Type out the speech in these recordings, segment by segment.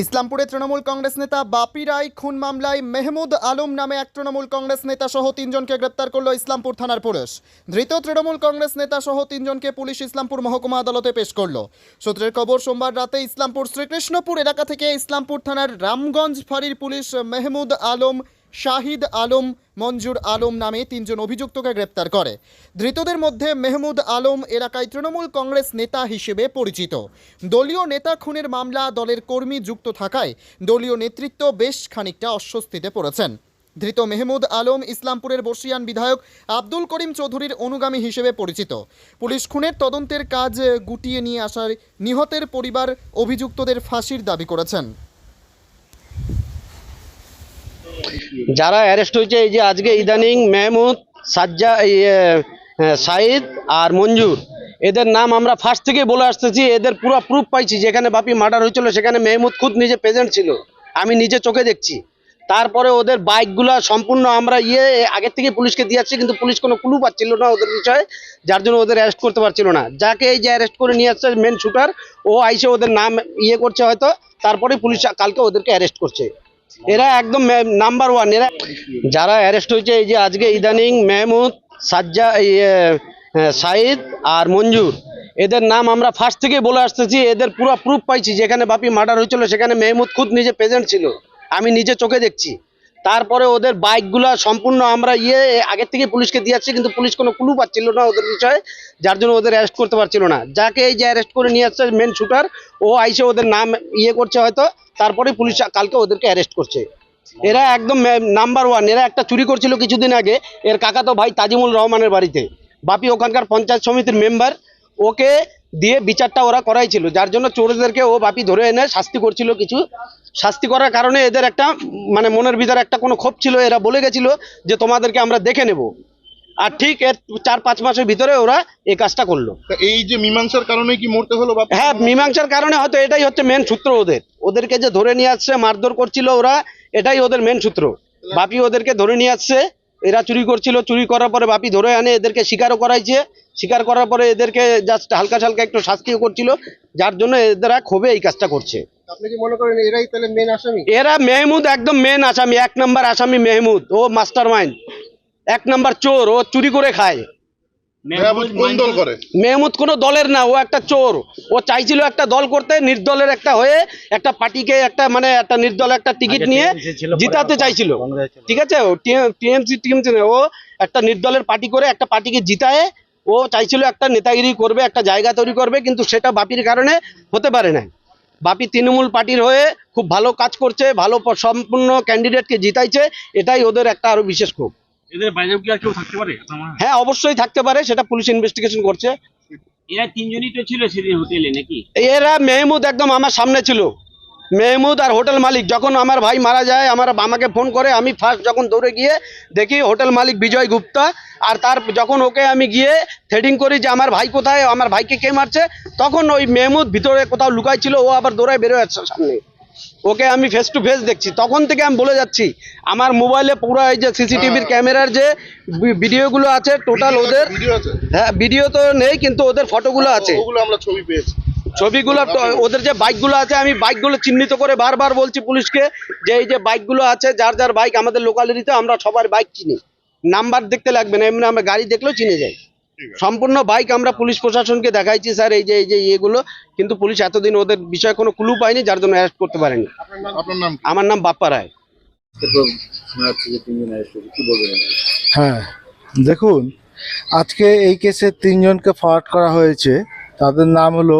ইসলামপুরে তৃণমূল কংগ্রেস নেতা বাপি রায় খুন মামলায় মেহমুদ আলম নামে এক তৃণমূল কংগ্রেস নেতা সহ তিনজনকে গ্রেপ্তার করল ইসলামপুর থানার পুলিশ। ধৃত তৃণমূল কংগ্রেস নেতা সহ তিনজনকে পুলিশ ইসলামপুর মহকুমা আদালতে পেশ করল। সূত্রের খবর, সোমবার রাতে ইসলামপুর শ্রীকৃষ্ণপুর এলাকা থেকে ইসলামপুর থানার রামগঞ্জ ফাঁড়ির পুলিশ মেহমুদ আলম শাহিদ আলম, মঞ্জুর আলম নামে তিনজন অভিযুক্তকে গ্রেপ্তার করে। ধৃতদের মধ্যে মেহমুদ আলম এলাকায় তৃণমূল কংগ্রেস নেতা হিসেবে পরিচিত। দলীয় নেতা খুনের মামলা দলের কর্মী যুক্ত থাকায় দলীয় নেতৃত্ব বেশ খানিকটা অস্বস্তিতে পড়েছেন। ধৃত মেহমুদ আলম ইসলামপুরের বর্ষিয়ান বিধায়ক আব্দুল করিম চৌধুরীর অনুগামী হিসেবে পরিচিত। পুলিশ খুনের তদন্তের কাজ গুটিয়ে নিয়ে আসার নিহতের পরিবার অভিযুক্তদের ফাঁসির দাবি করেছেন। যারা অ্যারেস্ট হয়েছে, এই যে আজকে ইদানিং মেহমুদ, সাজ্জা সাইদ আর মঞ্জুর এদের নাম আমরা ফার্স্ট থেকে বলে আসতেছি, এদের পুরো প্রুফ পাইছি, যেখানে বাপি মার্ডার হয়েছিল, সেখানে মেহমুদ খুদ নিজে প্রেজেন্ট ছিল। আমি নিজে চোখে দেখছি। তারপরে ওদের বাইকগুলো সম্পূর্ণ আমরা ইয়ে আগের থেকে পুলিশকে দিয়েছি কিন্তু পুলিশ কোনো ক্লু পাচ্ছিল না ওদের বিষয়ে, যার জন্য ওদের অ্যারেস্ট করতে পারছিল না। যাকে এই যে অ্যারেস্ট করে নিয়ে আসছে মেন শুটার ও আইসে ওদের নাম ইয়ে করছে হয়তো তারপরে পুলিশ কালকে ওদেরকে অ্যারেস্ট করছে। এরা একদম নাম্বার ওয়ান এরা যারা অ্যারেস্ট হয়েছে, এই যে আজকে ইদানিং মেহমুদ, সাজ্জা সাইদ আর মঞ্জুর। এদের নাম আমরা ফার্স্ট থেকে বলে আসতেছি, এদের পুরো প্রুফ পাইছি, যেখানে বাপি মার্ডার হয়েছিল, সেখানে মেহমুদ খুদ নিজে প্রেজেন্ট ছিল। আমি নিজে চোখে দেখছি। তারপরে ওদের বাইকগুলো সম্পূর্ণ আমরা ইয়ে আগের থেকে পুলিশকে দিয়েছি, কিন্তু পুলিশ কোনো ক্লু পাচ্ছিল না ওদের বিষয়ে, যার জন্য ওদের অ্যারেস্ট করতে পারছিল না। যাকে এই যে অ্যারেস্ট করে নিয়ে আসছে মেন শুটার ও আইসে ওদের নাম ইয়ে করছে হয়তো, তারপরে পুলিশ কালকে ওদেরকে অ্যারেস্ট করছে। এরা একদম নাম্বার ওয়ান এরা একটা চুরি করছিল কিছুদিন আগে, এর কাকা তো ভাই তাজিমুল রহমানের বাড়িতে। বাপি ওখানকার পঞ্চায়েত সমিতির মেম্বার ওকে দিয়ে বিচারটা ওরা করাইছিল, যার জন্য চোরদেরকে ও বাপি ধরে এনে শাস্তি করছিল কিছু শাস্তি করার কারণে এদের একটা মানে মনের ভিতরে একটা কোনো ক্ষোভ ছিল এরা বলে গেছিল যে তোমাদেরকে আমরা দেখে নেব। আর ঠিক এর চার পাঁচ মাসের ভিতরে ওরা এই কাজটা করল। তা এই যে মীমাংসার কারণে কি মরতে হলো বাপ? হ্যাঁ মীমাংসার কারণে হয়তো এটাই হচ্ছে মেন সূত্র ওদের। ওদেরকে যে ধরে নিয়ে আসছে মারধর করছিল ওরা এটাই ওদের মেন সূত্র। বাপি ওদেরকে ধরে নিয়ে আসছে এরা চুরি করছিল চুরি করার পরে বাপি ধরে আনে এদেরকে স্বীকারও করাইছে। স্বীকার করার পরে এদেরকে জাস্ট হালকা হালকা একটু শাস্তিও করছিল যার জন্য এদেরা ক্ষোভে এই কাজটা করছে। আপনি কি মনে করেন এরাই তাহলে মেন আসামি? এরা মেহমুদ একদম মেন আসামি এক নম্বর আসামি মেহমুদ ও মাস্টার মাইন্ড এক নম্বর চোর ও চুরি করে খায়। কোন মেহমুদ কোনো দলের না ও একটা চোর। ও চাইছিল একটা দল করতে নির্দলের একটা হয়ে একটা পার্টিকে একটা মানে একটা নির্দল একটা টিকিট নিয়ে জিতাতে চাইছিল। ঠিক আছে? ও টিএমসি টিএমসি ও একটা নির্দলের পার্টি করে একটা পার্টিকে জিতায়। ও চাইছিল একটা নেতাগিরি করবে একটা জায়গা তৈরি করবে কিন্তু সেটা বাপির কারণে হতে পারে না বাপি তৃণমূল পার্টির হয়ে খুব ভালো কাজ করছে ভালো সম্পূর্ণ ক্যান্ডিডেটকে জিতাইছে এটাই ওদের একটা আরও বিশেষ ক্ষোভ। এদের বাইরেও কি আর কেউ থাকতে পারে? আপনার? হ্যাঁ। অবশ্যই থাকতে পারে সেটা পুলিশ ইনভেস্টিগেশন করছে। এরা তিনজনই তো ছিল সেদিন হোটেলে নাকি? এরা মেহমুদ একদম আমার সামনে ছিল। মেহমুদ আর হোটেল মালিক যখন আমার ভাই মারা যায় আমার আমাকে ফোন করে আমি ফার্স্ট যখন দৌড়ে গিয়ে দেখি হোটেল মালিক বিজয় গুপ্তা আর তার যখন ওকে আমি গিয়ে থ্রেডিং করি যে আমার ভাই কোথায় আমার ভাইকে কে মারছে তখন ওই মেহমুদ ভিতরে কোথাও লুকাই ছিল ও আবার দৌড়ায় বেরোয় আসছে সামনে। ওকে আমি ফেস টু ফেস দেখছি। তখন থেকে আমি বলে যাচ্ছি আমার মোবাইলে পুরো এই যে সিসিটিভির ক্যামেরার যে ভিডিওগুলো আছে টোটাল ওদের হ্যাঁ ভিডিও তো নেই কিন্তু ওদের ফটোগুলো আছে। ওগুলো আমরা ছবি পেয়েছি। ছবিগুলো তো- ওদের যে বাইকগুলো আছে আমি বাইকগুলো চিহ্নিত করে বারবার বলছি পুলিশকে যে এই যে বাইকগুলো আছে যার যার বাইক আমাদের লোকালিটিতে আমরা সবার বাইক চিনি। নাম্বার দেখতে লাগবে না এমনি আমরা গাড়ি দেখলেও চিনে যাই। সম্পূর্ণ বাইক আমরা পুলিশ প্রশাসনকে দেখাইছি স্যার এই যে এই যে ইয়েগুলো কিন্তু পুলিশ এতদিন ওদের বিষয়ে কোনো ক্লু পায়নি যার জন্য অ্যারেস্ট করতে পারেনি। আপনার নাম কি? আমার নাম বাপ্পা রায়। হ্যাঁ দেখুন আজকে এই কেসে তিনজনকে ফরওয়ার্ড করা হয়েছে তাদের নাম হলো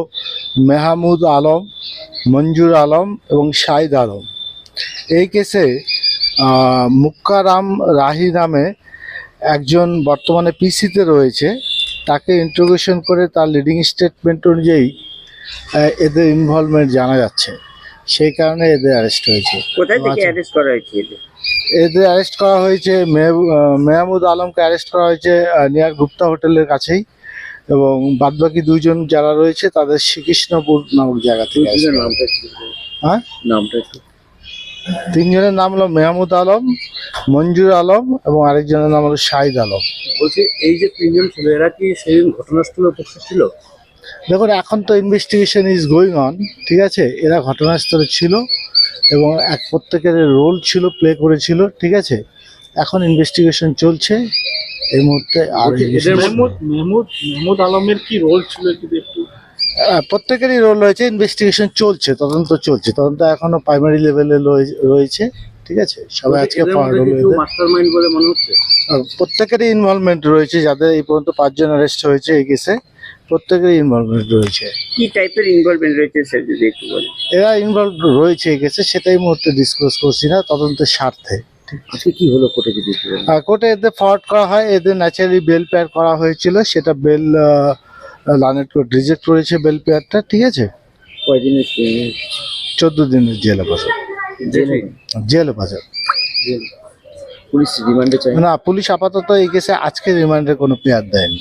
মেহমুদ আলম মঞ্জুর আলম এবং শাহিদ আলম। এই কেসে মুক্কারাম রাহি নামে একজন বর্তমানে পিসিতে রয়েছে। তাকে ইন্ট্রোগেশন করে তার লিডিং স্টেটমেন্ট অনুযায়ী এদের ইনভলভমেন্ট জানা যাচ্ছে। সেই কারণে এদের অ্যারেস্ট হয়েছে। আচ্ছা। হয়েছে এদের? অ্যারেস্ট করা হয়েছে মেহমুদ আলমকে অ্যারেস্ট করা হয়েছে নিয়ার গুপ্তা হোটেলের কাছেই। এবং বাদবাকি দুইজন যারা রয়েছে তাদের শ্রীকৃষ্ণপুর নামক জায়গা থেকে নামটা হ্যাঁ? নামটা তিনজনের নাম হলো মেহমুদ আলম মঞ্জুর আলম এবং আরেকজনের নাম হলো শাহিদ আলম। বলছি এই যে তিনজন ছিল এরা কি সেদিন ঘটনাস্থলে উপস্থিত ছিল? দেখুন এখন তো ইনভেস্টিগেশন ইজ গোয়িং অন ঠিক আছে? এরা ঘটনাস্থলে ছিল এবং এক প্রত্যেকের রোল ছিল প্লে করেছিল ঠিক আছে? এখন ইনভেস্টিগেশন চলছে। এই মুহূর্তে আর মেহমুদ আলমের কি রোল ছিল যদি একটু প্রত্যেকেরই রোল রয়েছে ইনভেস্টিগেশন চলছে তদন্ত চলছে। তদন্ত এখনও প্রাইমারি লেভেলে রয়েছে ঠিক আছে? সবাই আজকে বলে মনে হচ্ছে? প্রত্যেকেরই ইনভলভমেন্ট রয়েছে যাদের এই পর্যন্ত পাঁচজন অ্যারেস্ট হয়েছে এই কেসে প্রত্যেকেরই ইনভলভমেন্ট রয়েছে। কি টাইপের ইনভলভমেন্ট রয়েছে স্যার যদি একটু বলেন? এরা ইনভলভ রয়েছে এই কেসে সেটাই মুহূর্তে ডিসক্লোজ করছি না তদন্তের স্বার্থে। আজকে কি হলো কোর্টে যদি কোর্টে এদের ফরওয়ার্ড করা হয় এদের ন্যাচারালি বেল পেয়ার করা হয়েছিল সেটা বেল লানেট কোর্ট রিজেক্ট করেছে বেল পেয়ারটা ঠিক আছে? কয়দিনের চোদ্দ দিনের জেল হাজার জেল হাজার পুলিশ রিমান্ডে চাই না পুলিশ আপাতত এই কেসে আজকে রিমান্ডের কোনো পেয়ার দেয়নি।